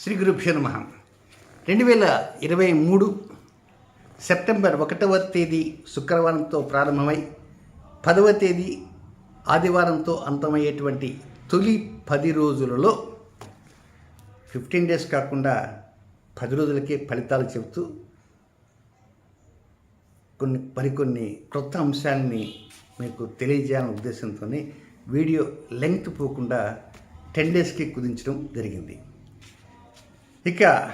శ్రీ గురుభ్యో నమ. రెండు వేల ఇరవై మూడు సెప్టెంబర్ ఒకటవ తేదీ శుక్రవారంతో ప్రారంభమై పదవ తేదీ ఆదివారంతో అంతమయ్యేటువంటి తొలి పది రోజులలో ఫిఫ్టీన్ డేస్ కాకుండా పది రోజులకే ఫలితాలు చెబుతూ కొన్ని మరికొన్ని క్రొత్త అంశాలని మీకు తెలియజేయాలనే ఉద్దేశంతోనే వీడియో లెంగ్త్ పోకుండా టెన్ డేస్కి కుదించడం జరిగింది. ఇక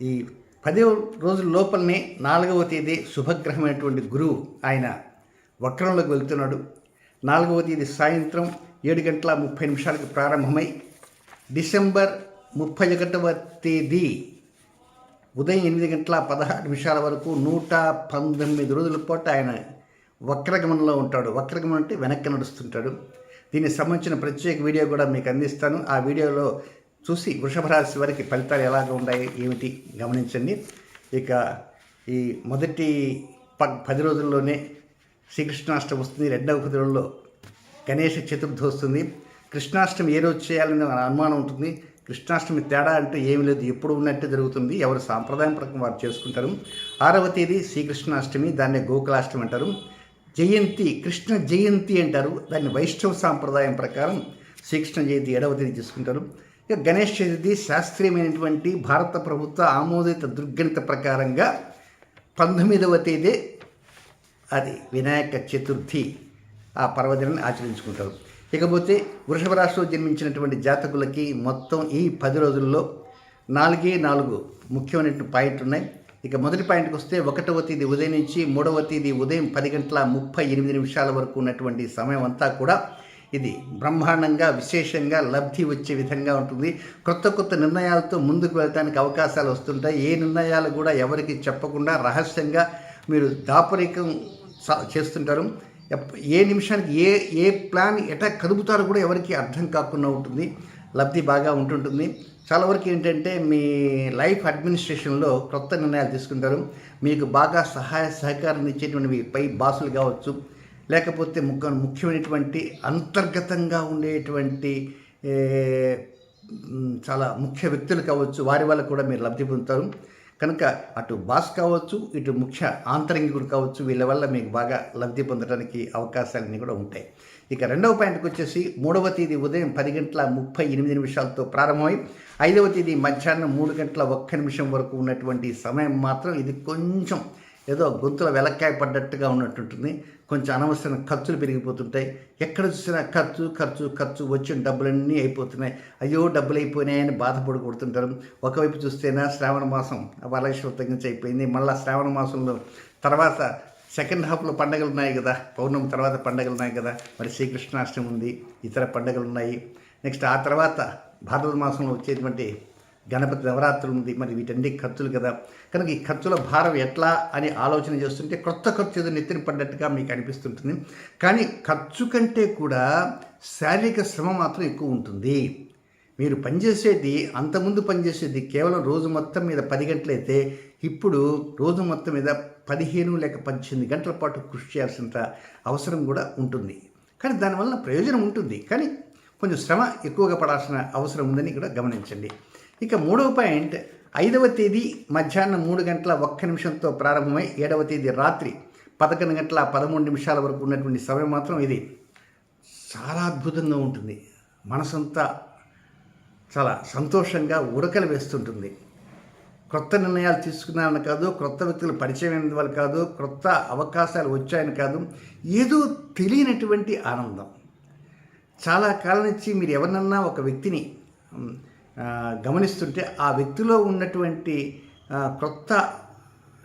ఈ పది రోజుల లోపలనే నాలుగవ తేదీ శుభగ్రహమైనటువంటి గురువు ఆయన వక్రంలోకి వెళ్తున్నాడు. నాలుగవ తేదీ సాయంత్రం ఏడు గంటల ముప్పై నిమిషాలకు ప్రారంభమై డిసెంబర్ ముప్పై ఒకటవ తేదీ ఉదయం ఎనిమిది గంటల పదహారు నిమిషాల వరకు నూట పంతొమ్మిది రోజుల పాటు ఆయన వక్రగమనంలో ఉంటాడు. వక్రగమనం అంటే వెనక్కి నడుస్తుంటాడు. దీనికి సంబంధించిన ప్రత్యేక వీడియో కూడా మీకు అందిస్తాను. ఆ వీడియోలో చూసి వృషభ రాశి వారికి ఫలితాలు ఎలాగ ఉన్నాయి ఏమిటి గమనించండి. ఇక ఈ మొదటి ప పది రోజుల్లోనే శ్రీకృష్ణాష్టమి వస్తుంది. రెండవ పది రోజుల్లో గణేష చతుర్థి వస్తుంది. కృష్ణాష్టమి ఏ రోజు చేయాలని మన అనుమానం ఉంటుంది. కృష్ణాష్టమి తేడా అంటే ఏమి లేదు. ఎప్పుడు ఉన్నట్టే జరుగుతుంది. ఎవరు సాంప్రదాయం ప్రకారం వారు చేసుకుంటారు. ఆరవ తేదీ శ్రీకృష్ణాష్టమి దాన్ని గోకులాష్టమి అంటారు. జయంతి కృష్ణ జయంతి అంటారు. దాన్ని వైష్ణవ సాంప్రదాయం ప్రకారం శ్రీకృష్ణ జయంతి ఏడవ తేదీ చేసుకుంటారు. ఇక గణేష్ చతుర్థి శాస్త్రీయమైనటువంటి భారత ప్రభుత్వ ఆమోదిత దుర్గణిత ప్రకారంగా పంతొమ్మిదవ తేదీ అది వినాయక చతుర్థి ఆ పర్వదినాన్ని ఆచరించుకుంటారు. ఇకపోతే వృషభ రాశిలో జన్మించినటువంటి జాతకులకి మొత్తం ఈ పది రోజుల్లో నాలుగే నాలుగు ముఖ్యమైనటువంటి పాయింట్లు ఉన్నాయి. ఇక మొదటి పాయింట్కి వస్తే ఒకటవ తేదీ ఉదయం నుంచి మూడవ తేదీ ఉదయం పది గంటల ముప్పై ఎనిమిది నిమిషాల వరకు ఉన్నటువంటి సమయం అంతా కూడా ఇది బ్రహ్మాండంగా విశేషంగా లబ్ధి వచ్చే విధంగా ఉంటుంది. కొత్త కొత్త నిర్ణయాలతో ముందుకు వెళ్ళడానికి అవకాశాలు వస్తుంటాయి. ఏ నిర్ణయాలు కూడా ఎవరికి చెప్పకుండా రహస్యంగా మీరు దాపరికం చేస్తుంటారు. ఏ నిమిషానికి ఏ ఏ ప్లాన్ ఎటా కదుపుతారో కూడా ఎవరికి అర్థం కాకుండా ఉంటుంది. లబ్ధి బాగా ఉంటుంటుంది. చాలా వరకు ఏంటంటే మీ లైఫ్ అడ్మినిస్ట్రేషన్లో కొత్త నిర్ణయాలు తీసుకుంటారు. మీకు బాగా సహాయ సహకారం ఇచ్చేటువంటి పై బాసులు కావచ్చు. లేకపోతే ముఖ్య ముఖ్యమైనటువంటి అంతర్గతంగా ఉండేటువంటి చాలా ముఖ్య వ్యక్తులు కావచ్చు వారి వల్ల కూడా మీరు లబ్ధి పొందుతారు. కనుక అటు బాస్ కావచ్చు ఇటు ముఖ్య ఆంతరంగికుడు కావచ్చు వీళ్ళ వల్ల మీకు బాగా లబ్ధి పొందడానికి అవకాశాలన్నీ కూడా ఉంటాయి. ఇక రెండవ పాయింట్కి వచ్చేసి మూడవ తేదీ ఉదయం పది గంటల ముప్పై ఎనిమిది నిమిషాలతో ప్రారంభమై ఐదవ తేదీ మధ్యాహ్నం మూడు గంటల ఒక్క నిమిషం వరకు ఉన్నటువంటి సమయం మాత్రం ఇది కొంచెం ఏదో గొంతుల వెలక్కాయ పడ్డట్టుగా ఉన్నట్టుంటుంది. కొంచెం అనవసరమైన ఖర్చులు పెరిగిపోతుంటాయి. ఎక్కడ చూసినా ఖర్చు ఖర్చు ఖర్చు వచ్చిన డబ్బులన్నీ అయిపోతున్నాయి. అయ్యో డబ్బులు అయిపోయినాయని బాధపడి కొడుతుంటారు. ఒకవైపు చూస్తేనా శ్రావణ మాసం వరలక్ష్మి తగ్గించి అయిపోయింది. మళ్ళీ శ్రావణ మాసంలో తర్వాత సెకండ్ హాఫ్లో పండగలు ఉన్నాయి కదా. పౌర్ణమి తర్వాత పండగలు ఉన్నాయి కదా. మరి శ్రీకృష్ణాష్టమి ఉంది. ఇతర పండగలు ఉన్నాయి. నెక్స్ట్ ఆ తర్వాత భాద్రపద మాసంలో వచ్చేటువంటి గణపతి నవరాత్రులు ఉంది మరి వీటన్ని ఖర్చులు కదా. కనుక ఈ ఖర్చుల భారం ఎట్లా అని ఆలోచన చేస్తుంటే కొత్త ఖర్చు ఏదో నెత్తిన పడ్డట్టుగా మీకు అనిపిస్తుంటుంది. కానీ ఖర్చు కంటే కూడా శారీరక శ్రమ మాత్రం ఎక్కువ ఉంటుంది. మీరు పనిచేసేది అంతకుముందు పనిచేసేది కేవలం రోజు మొత్తం మీద పది గంటలైతే ఇప్పుడు రోజు మొత్తం మీద పదిహేను లేక పద్దెనిమిది గంటల పాటు కృషి చేయాల్సినంత అవసరం కూడా ఉంటుంది. కానీ దానివల్ల ప్రయోజనం ఉంటుంది. కానీ కొంచెం శ్రమ ఎక్కువగా పడాల్సిన అవసరం ఉందని కూడా గమనించండి. ఇక మూడవ పాయింట్ ఐదవ తేదీ మధ్యాహ్నం మూడు గంటల ఒక్క నిమిషంతో ప్రారంభమై ఏడవ తేదీ రాత్రి పదకొండు గంటల పదమూడు నిమిషాల వరకు ఉన్నటువంటి సమయం మాత్రం ఇది. చాలా అద్భుతంగా ఉంటుంది. మనసంతా చాలా సంతోషంగా ఉడకలు వేస్తుంటుంది. క్రొత్త నిర్ణయాలు తీసుకున్నారని కాదు క్రొత్త వ్యక్తులు పరిచయం అయిన వాళ్ళు కాదు క్రొత్త అవకాశాలు వచ్చాయని కాదు ఏదో తెలియనటువంటి ఆనందం. చాలా కాలం నుంచి మీరు ఎవరినన్నా ఒక వ్యక్తిని గమనిస్తుంటే ఆ వ్యక్తిలో ఉన్నటువంటి కొత్త క్రొత్త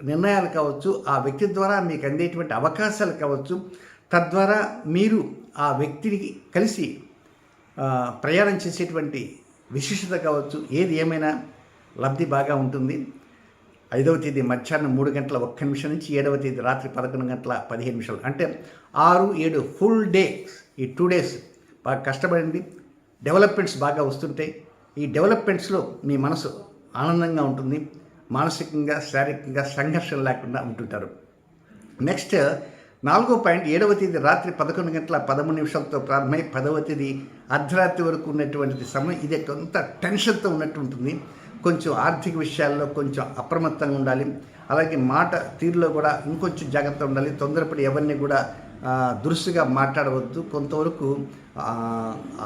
నిర్ణయాలు కావచ్చు ఆ వ్యక్తి ద్వారా మీకు అందేటువంటి అవకాశాలు కావచ్చు తద్వారా మీరు ఆ వ్యక్తిని కలిసి ప్రయాణం చేసేటువంటి విశిష్టత కావచ్చు ఏది ఏమైనా లబ్ధి బాగా ఉంటుంది. ఐదవ తేదీ మధ్యాహ్నం మూడు గంటల ఒక్క నిమిషం నుంచి ఏడవ తేదీ రాత్రి పదకొండు గంటల పదిహేను నిమిషాలు. అంటే ఆరు ఏడు ఫుల్ డేస్ ఈ టూ డేస్ బాగా కష్టపడండి. డెవలప్మెంట్స్ బాగా వస్తుంటాయి. ఈ డెవలప్మెంట్స్లో మీ మనసు ఆనందంగా ఉంటుంది మానసికంగా శారీరకంగా సంఘర్షణ లేకుండా ఉంటుంటారు. నెక్స్ట్ నాలుగో పాయింట్ ఏడవ తేదీ రాత్రి పదకొండు గంటల పదమూడు నిమిషాలతో ప్రారంభమై పదవ తేదీ అర్ధరాత్రి వరకు ఉన్నటువంటి సమయం ఇది కొంత టెన్షన్తో ఉన్నట్టు ఉంటుంది. కొంచెం ఆర్థిక విషయాల్లో కొంచెం అప్రమత్తంగా ఉండాలి. అలాగే మాట తీరులో కూడా ఇంకొంచెం జాగ్రత్త ఉండాలి. తొందరపడి ఎవరిని కూడా దురుసుగా మాట్లాడవద్దు. కొంతవరకు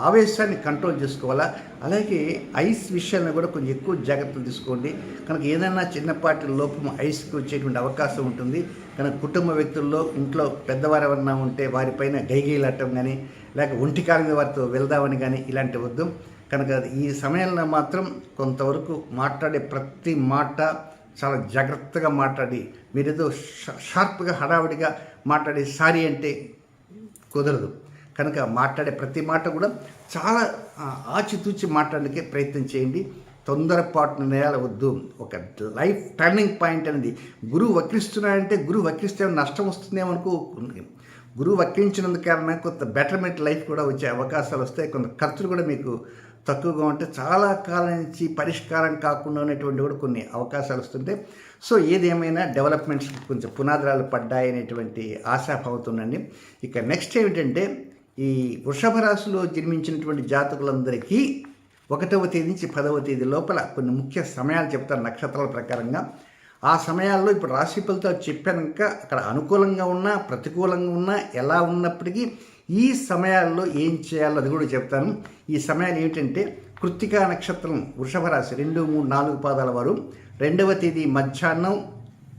ఆవేశాన్ని కంట్రోల్ చేసుకోవాలా? అలాగే ఐస్ విషయాలను కూడా కొంచెం ఎక్కువ జాగ్రత్తలు తీసుకోండి. కనుక ఏదైనా చిన్నపాటి లోపం ఐస్కి వచ్చేటువంటి అవకాశం ఉంటుంది. కనుక కుటుంబ వ్యక్తుల్లో ఇంట్లో పెద్దవారు ఎవరన్నా ఉంటే వారిపైన గైగీలట్టం కానీ లేక ఒంటికాల మీద వారితో వెళ్దామని కానీ ఇలాంటి వద్దు. కనుక ఈ సమయంలో మాత్రం కొంతవరకు మాట్లాడే ప్రతి మాట చాలా జాగ్రత్తగా మాట్లాడి మీరేదో షార్ప్గా హడావిడిగా మాట్లాడే సారీ అంటే కుదరదు. కనుక మాట్లాడే ప్రతి మాట కూడా చాలా ఆచితూచి మాట్లాడడానికి ప్రయత్నం చేయండి. తొందరపాటు నిర్ణయాలు వద్దు ఒక లైఫ్ టర్నింగ్ పాయింట్ అనేది గురువు వక్రిస్తున్నాడంటే గురువు వక్రిస్తే ఏమైనా నష్టం వస్తుందేమో అనుకో గురువు వక్రించినందుకు కారణంగా కొంత బెటర్మెంట్ లైఫ్ కూడా వచ్చే అవకాశాలు వస్తాయి. కొంత ఖర్చులు కూడా మీకు తక్కువగా ఉంటే చాలా కాలం నుంచి పరిష్కారం కాకుండా ఉన్నటువంటి కూడా కొన్ని అవకాశాలు వస్తుంటాయి సో ఏదేమైనా డెవలప్మెంట్స్ కొంచెం పునాదురాలు పడ్డాయనేటువంటి ఆశాభావుతుందండి ఇక నెక్స్ట్ ఏమిటంటే ఈ వృషభ రాశిలో జన్మించినటువంటి జాతకులందరికీ ఒకటవ తేదీ నుంచి పదవ తేదీ లోపల కొన్ని ముఖ్య సమయాలు చెప్తారు నక్షత్రాల ప్రకారంగా. ఆ సమయాల్లో ఇప్పుడు రాశి ఫలితాలు చెప్పాక అక్కడ అనుకూలంగా ఉన్నా ప్రతికూలంగా ఉన్నా ఎలా ఉన్నప్పటికీ ఈ సమయాల్లో ఏం చేయాలో అది కూడా చెప్తాను. ఈ సమయాలు ఏమిటంటే కృత్తికా నక్షత్రం వృషభ రాశి రెండు మూడు నాలుగు పాదాల వారు. రెండవ తేదీ మధ్యాహ్నం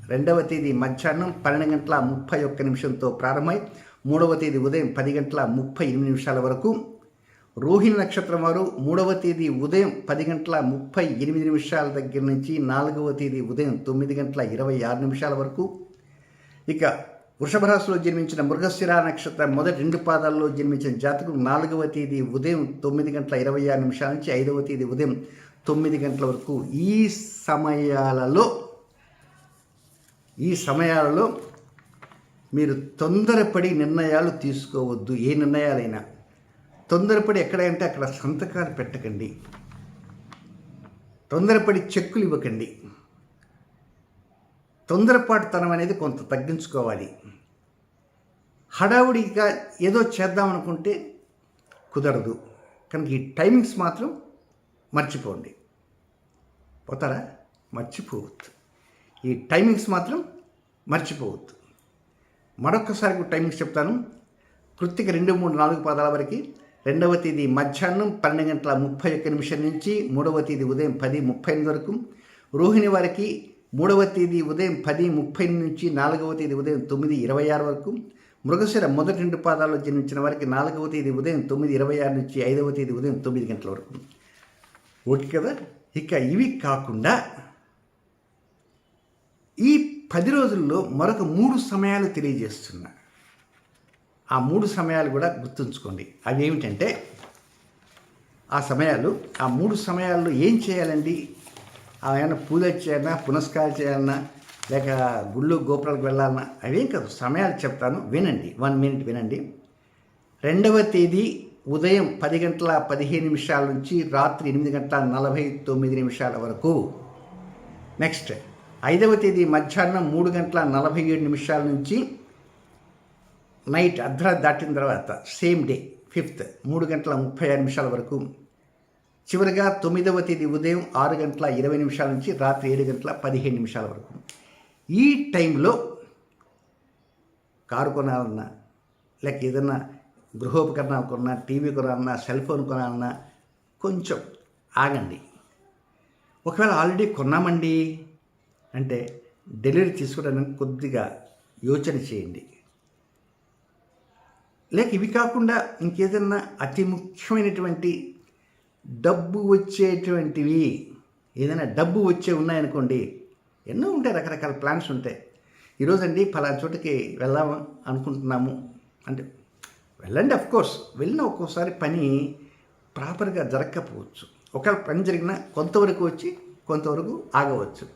రెండవ తేదీ మధ్యాహ్నం పన్నెండు గంటల ముప్పై ఒక్క నిమిషంతో ప్రారంభమై మూడవ తేదీ ఉదయం పది గంటల ముప్పై ఎనిమిది నిమిషాల వరకు. రోహిణి నక్షత్రం వారు మూడవ తేదీ ఉదయం పది గంటల ముప్పై ఎనిమిది నిమిషాల దగ్గర నుంచి నాలుగవ తేదీ ఉదయం తొమ్మిది గంటల ఇరవై ఆరు నిమిషాల వరకు. ఇక వృషభ రాశిలో జన్మించిన మృగశిర నక్షత్రం మొదటి రెండు పాదాల్లో జన్మించిన జాతకు నాలుగవ తేదీ ఉదయం తొమ్మిది గంటల ఇరవై ఆరు నిమిషాల నుంచి ఐదవ తేదీ ఉదయం తొమ్మిది గంటల వరకు ఈ సమయాలలో ఈ సమయాలలో మీరు తొందరపడి నిర్ణయాలు తీసుకోవద్దు. ఏ నిర్ణయాలైనా తొందరపడి ఎక్కడంటే అక్కడ సంతకాలు పెట్టకండి. తొందరపడి చెక్కులు ఇవ్వకండి. తొందరపాటుతనం అనేది కొంత తగ్గించుకోవాలి. హడావుడిగా ఏదో చేద్దాం అనుకుంటే కుదరదు. కనుక ఈ టైమింగ్స్ మాత్రం మర్చిపోండి. పోతారా? మర్చిపోవద్దు. ఈ టైమింగ్స్ మాత్రం మర్చిపోవద్దు. మరొకసారి టైమింగ్స్ చెప్తాను. కృత్తిక రెండు మూడు నాలుగు పాదాల వరకు రెండవ తేదీ మధ్యాహ్నం పన్నెండు గంటల ముప్పై ఒక్క నిమిషం నుంచి మూడవ తేదీ ఉదయం పది ముప్పై ఎనిమిది వరకు రోహిణి వారికి మూడవ తేదీ ఉదయం పది ముప్పై నుంచి నాలుగవ తేదీ ఉదయం తొమ్మిది ఇరవై ఆరు వరకు మృగశిర మొదటి రెండు పాదాల్లో జన్మించిన వారికి నాలుగవ తేదీ ఉదయం తొమ్మిది ఇరవై ఆరు నుంచి ఐదవ తేదీ ఉదయం తొమ్మిది గంటల వరకు. ఓకే కదా? ఇక ఇవి కాకుండా ఈ పది రోజుల్లో మరొక మూడు సమయాలు తెలియజేస్తున్నా. ఆ మూడు సమయాలు కూడా గుర్తుంచుకోండి. అవి ఏమిటంటే ఆ సమయాలు ఆ మూడు సమయాల్లో ఏం చేయాలండి? ఏమైనా పూజ చేయాలన్నా పునస్కారం చేయాలన్నా లేక గుళ్ళు గోపురాలకు వెళ్ళాలన్నా అవేం కాదు. సమయాలు చెప్తాను. వినండి. వన్ మినిట్ వినండి. రెండవ తేదీ ఉదయం పది గంటల పదిహేను నిమిషాల నుంచి రాత్రి ఎనిమిది గంటల నలభై తొమ్మిది నిమిషాల వరకు. నెక్స్ట్ ఐదవ తేదీ మధ్యాహ్నం మూడు గంటల నలభై ఏడు నిమిషాల నుంచి నైట్ అర్ధరాత్రి దాటిన తర్వాత సేమ్ డే ఫిఫ్త్ మూడు గంటల ముప్పై ఆరు నిమిషాల వరకు. చివరిగా తొమ్మిదవ తేదీ ఉదయం ఆరు గంటల ఇరవై నిమిషాల నుంచి రాత్రి ఏడు గంటల పదిహేను నిమిషాల వరకు. ఈ టైంలో కారు కొనాలన్నా లేక ఏదన్నా గృహోపకరణాలు కొన్నా టీవీ కొనాలన్నా సెల్ ఫోన్ కొనాలన్నా కొంచెం ఆగండి. ఒకవేళ ఆల్రెడీ కొన్నామండి అంటే డెలివరీ తీసుకోవడానికి కొద్దిగా యోచన చేయండి. లేక ఇవి కాకుండా ఇంకేదన్నా అతి ముఖ్యమైనటువంటి డబ్బు వచ్చేటువంటివి ఏదైనా డబ్బు వచ్చే ఉన్నాయనుకోండి ఎన్నో ఉంటాయి రకరకాల ప్లాన్స్ ఉంటాయి. ఈరోజండి ఫలానా చోటకి వెళ్దాం అనుకుంటున్నాము. అంటే వెళ్ళండి అఫ్ కోర్స్ వెళ్ళిన ఒక్కోసారి పని ప్రాపర్గా జరగకపోవచ్చు. ఒకవేళ పని జరిగినా కొంతవరకు వచ్చి కొంతవరకు ఆగవచ్చు.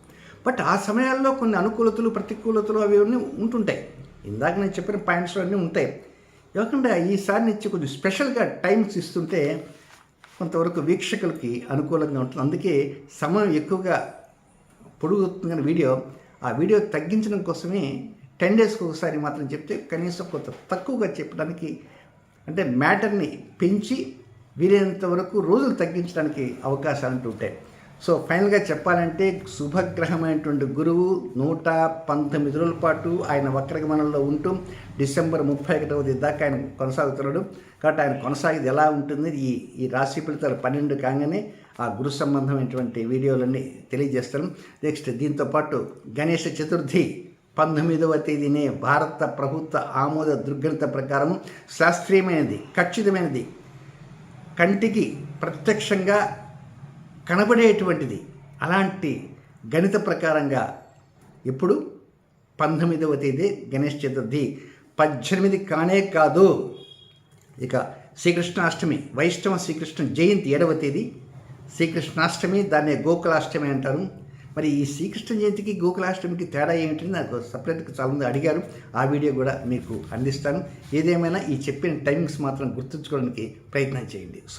బట్ ఆ సమయాల్లో కొన్ని అనుకూలతలు ప్రతికూలతలు అవి అన్నీ ఉంటుంటాయి. ఇందాక నేను చెప్పిన పాయింట్స్ అన్నీ ఉంటాయి. ఎందుకంటే ఈసారి నుంచి కొంచెం స్పెషల్గా టైమ్స్ ఇస్తుంటే కొంతవరకు వీక్షకులకి అనుకూలంగా ఉంటుంది. అందుకే సమయం ఎక్కువగా పొడుగుతుంది వీడియో ఆ వీడియో తగ్గించడం కోసమే టెన్ డేస్కి ఒకసారి మాత్రం చెప్తే కనీసం కొంత తక్కువగా చెప్పడానికి అంటే మ్యాటర్ని పెంచి వీలైనంత వరకు రోజులు తగ్గించడానికి అవకాశాలు అంటూ ఉంటాయి. సో ఫైనల్గా చెప్పాలంటే శుభగ్రహమైనటువంటి గురువు నూట పంతొమ్మిది రోజుల పాటు ఆయన వక్రగమనంలో ఉంటూ డిసెంబర్ ముప్పై ఒకటవ తేదీ దాకా ఆయన కొనసాగుతున్నాడు. కాబట్టి ఆయన కొనసాగేది ఎలా ఉంటుంది? ఈ ఈ రాశి ఫలితాలు పన్నెండు కాగానే ఆ గురు సంబంధమైనటువంటి వీడియోలన్నీ తెలియజేస్తాను. నెక్స్ట్ దీంతో పాటు గణేష చతుర్థి పంతొమ్మిదవ తేదీనే భారత ప్రభుత్వ ఆమోద దుర్గ్రంథ ప్రకారం శాస్త్రీయమైనది ఖచ్చితమైనది. కంటికి ప్రత్యక్షంగా కనబడేటువంటిది. అలాంటి గణిత ప్రకారంగా ఇప్పుడు పంతొమ్మిదవ తేదీ గణేష్ చతుర్థి. పద్దెనిమిది కానే కాదు. ఇక శ్రీకృష్ణాష్టమి వైష్ణవ శ్రీకృష్ణ జయంతి ఏడవ తేదీ. శ్రీకృష్ణాష్టమి దాన్నే గోకులాష్టమి అంటారు. మరి ఈ శ్రీకృష్ణ జయంతికి గోకులాష్టమికి తేడా ఏమిటి నాకు సపరేట్గా చాలామంది అడిగారు. ఆ వీడియో కూడా మీకు అందిస్తాను. ఏదేమైనా ఈ చెప్పిన టైమింగ్స్ మాత్రం గుర్తుంచుకోవడానికి ప్రయత్నం చేయండి.